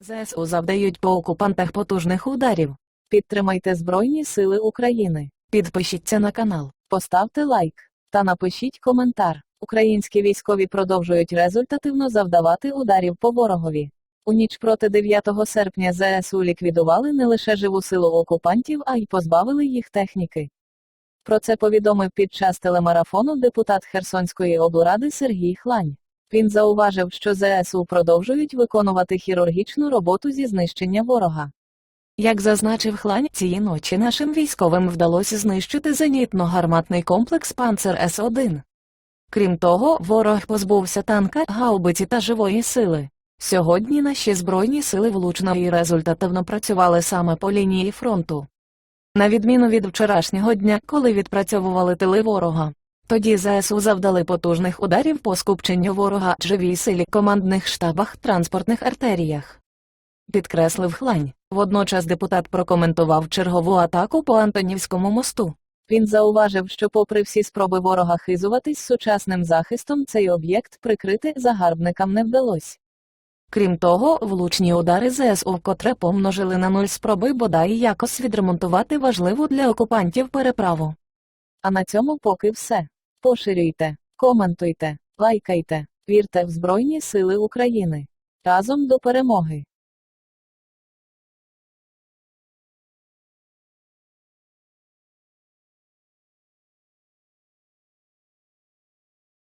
ЗСУ завдають по окупантах потужних ударів. Підтримайте Збройні Сили України. Підпишіться на канал, поставте лайк та напишіть коментар. Українські військові продовжують результативно завдавати ударів по ворогові. У ніч проти 9 серпня ЗСУ ліквідували не лише живу силу окупантів, а й позбавили їх техніки. Про це повідомив під час телемарафону депутат Херсонської облради Сергій Хлань. Він зауважив, що ЗСУ продовжують виконувати хірургічну роботу зі знищення ворога. Як зазначив Хлань, цієї ночі нашим військовим вдалося знищити зенітно-гарматний комплекс Панцер С-1. Крім того, ворог позбувся танка, гаубиці та живої сили. Сьогодні наші збройні сили влучно і результативно працювали саме по лінії фронту. На відміну від вчорашнього дня, коли відпрацьовували тили ворога. Тоді ЗСУ завдали потужних ударів по скупченню ворога, живій силі, командних штабах, транспортних артеріях. Підкреслив хлань. Водночас депутат прокоментував чергову атаку по Антонівському мосту. Він зауважив, що попри всі спроби ворога хизуватись сучасним захистом, цей об'єкт прикрити загарбникам не вдалося. Крім того, влучні удари ЗСУ вкотре помножили на нуль спроби бодай якось відремонтувати важливу для окупантів переправу. А на цьому поки все. Поширюйте, коментуйте, лайкайте, вірте в Збройні Сили України. Разом до перемоги!